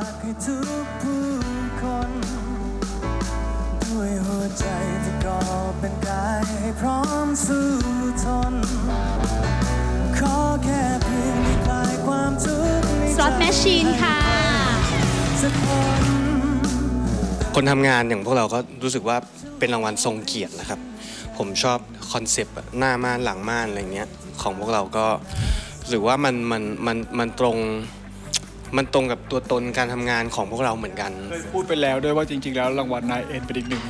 ากให้ทุกผู้คน ด้วยหัวใจที่ก่อเป็นกายให้พร้อมสู้ทน ขอแค่เพียงได้คลายความทุกข์ในสล็อตใจแมชชีนค่ะ สักคนคนทำงานอย่างพวกเราก็รู้สึกว่าเป็นรางวัลทรงเกียรตินะครับ ผมชอบคอนเซปต์อะหน้าม่านหลังม่านอะไรเงี้ยของพวกเราก็รู้สึกว่ามันมันมันมันตรง มันตรงกับตัวตนการทำงานของพวกเราเหมือนกัน เคยพูดไปแล้วด้วยว่าจริง ๆ แล้วรางวัลนายเอ็นเป็นอีกหนึ่ง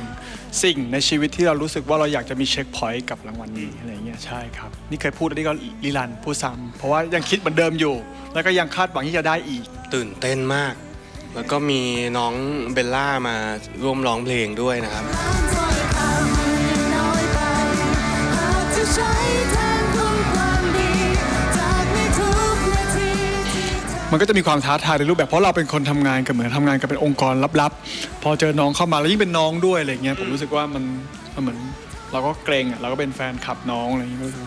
สิ่งในชีวิตที่เรารู้สึกว่าเราอยากจะมีเช็คพอยต์กับรางวัลนี้อะไรเงี้ยใช่ครับ นี่เคยพูดอันนี้ก็ลีลันพูดซ้ำเพราะว่ายังคิดเหมือนเดิมอยู่ แล้วก็ยังคาดหวังที่จะได้อีก ตื่นเต้นมาก แล้วก็มีน้องเบลล่ามาร่วมร้องเพลงด้วยนะครับถ้อยคำน้อยไปหากจะใช้แทน มันก็จะมีความท้าทายในรูปแบบเพราะเราเป็นคนทำงานกับเหมือนทำงานกับเป็นองค์กรลับๆ พอเจอน้องเข้ามาแล้วยิ่งเป็นน้องด้วยอะไรเงี้ยผมรู้สึกว่ามันมันเหมือนเราก็เกรงอะเราก็เป็นแฟนคลับน้องอะไรอย่างเงี้ยก็รู้สึก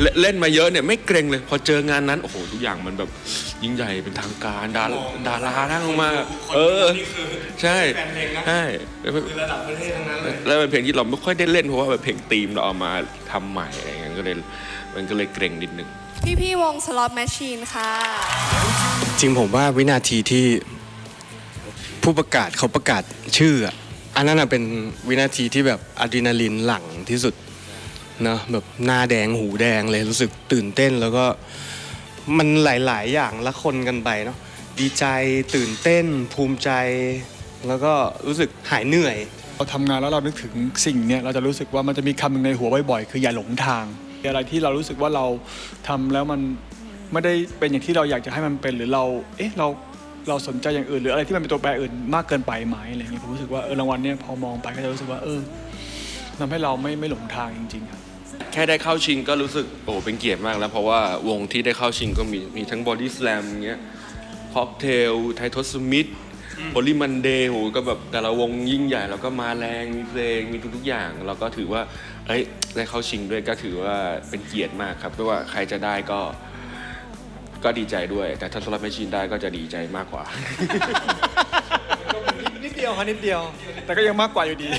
เล่นเล่นมาเยอะเนี่ยไม่เกรงเลย พอเจองานนั้น โอ้โห ทุกอย่างมันแบบยิ่งใหญ่เป็นทางการดาราดาราทั้งมา เออ ใช่ใช่แล้วเป็นระดับประเทศทั้งนั้นเลยแล้วเป็นเพลงที่เราไม่ค่อยได้เล่นเพราะว่าเป็นเพลงธีมเราเอามาทำใหม่อะไรอย่างเงี้ยก็เลย มันก็เลยเกรงนิดนึง พี่พี่ๆวงสล็อตแมชชีนค่ะ จริงผมว่าวินาทีที่ผู้ประกาศเขาประกาศชื่ออะอันนั้นนะเป็นวินาทีที่แบบอะดรีนาลินหลั่งที่สุดเนอะแบบหน้าแดงหูแดงเลยรู้สึกตื่นเต้นแล้วก็มันหลาย ๆ อย่างละคนกันไปเนาะดีใจตื่นเต้น ภูมิใจ แล้วก็รู้สึกหายเหนื่อย เราทำงานแล้วเรานึกถึงสิ่งเนี้ยเราจะรู้สึกว่ามันจะมีคำหนึ่งในหัวบ่อยๆ คืออย่าหลงทาง อะไรที่เรารู้สึกว่าเราทำแล้วมันไม่ได้เป็นอย่างที่เราอยากจะให้มันเป็นหรือเรา เอ๊ะเราเราสนใจอย่างอื่น หรืออะไรที่มันเป็นตัวแปรอื่นมากเกินไปไหมอะไรเงี้ยผมรู้สึกว่าเออรางวัลเนี้ยพอมองไปก็จะรู้สึกว่าเออทำให้เราไม่ไม่หลงทางจริงๆครับ แค่ได้เข้าชิงก็รู้สึกโอ้เป็นเกียรติมากแล้ว เพราะว่าวงที่ได้เข้าชิงก็มีมีทั้งบอดี้ส a ลมเงี้ยค็อกเทลไททอสมิธโอลิมันเดย์โหก็แบบแต่ละวงยิ่งใหญ่แล้วก็มาแรงมีเพลงมีทุกๆอย่างเราก็ถือว่า เอ้ยได้เข้าชิงด้วยก็ถือว่าเป็นเกียรติมากครับไม่ว่าใครจะได้ก็ก็ดีใจด้วย แต่ถ้าสำหรับแมชชีนได้ก็จะดีใจมากกว่า นิดเดียวค่ะนิดเดียว แต่ก็ยังมากกว่าอยู่ดี